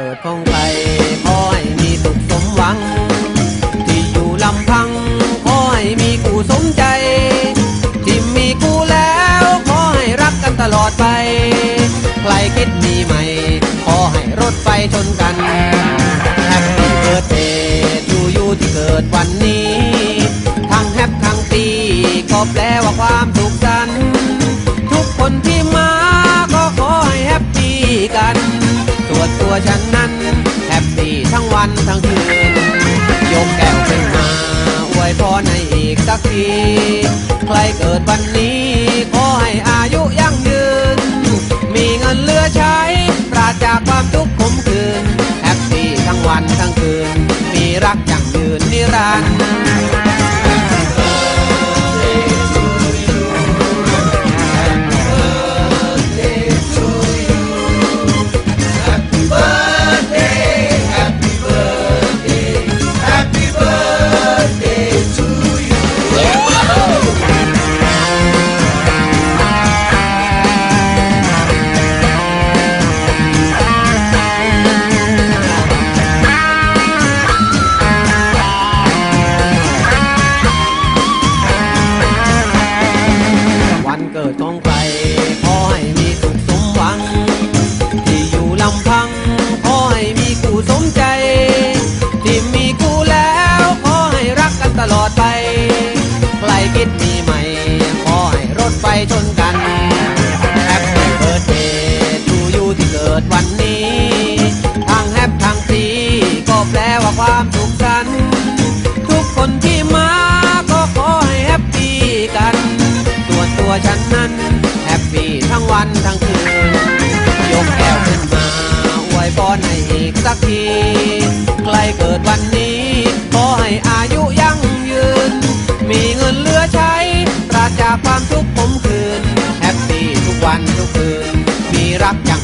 เกิดของใครขอให้มีสุขสมหวัง ที่อยู่ลำพังขอให้มีกูสมใจ ที่มีกูแล้วขอให้รักกันตลอดไป ใครคิดมีใหม่ ขอให้รถไฟชนกันแฮปปี้เบิร์ดเดย์ทูยูที่เกิดวันนี้ ทั้งแฮปทั้งปีก็แปลว่าความ สักทีใครเกิดวันนี้ขอให้อายุยั่งยืน มีเงินเหลือใช้ ปราศจากความทุกข์ขมขื่นแฮปปี้ทั้งวันทั้งคืน มีรักยั่งยืนนิรันดร์ กิดของใครขอให้มีสุขสมหวัง ที่อยู่ลำพังขอให้มีกูสมใจ ที่มีกูแล้วขอให้รักกันตลอดไป ใครคิดมีใหม่ขอให้รถไฟชน แฮปปี้ทั้งวันทั้งคืน ยกแก้วขึ้นมาอวยพรให้อีกสักที ใกล้เกิดวันนี้ ขอให้อายุยั่งยืน มีเงินเหลือใช้ ปราศจากความทุกข์ผมคืน แฮปปี้ทุกวันทุกคืน มีรักยั่ง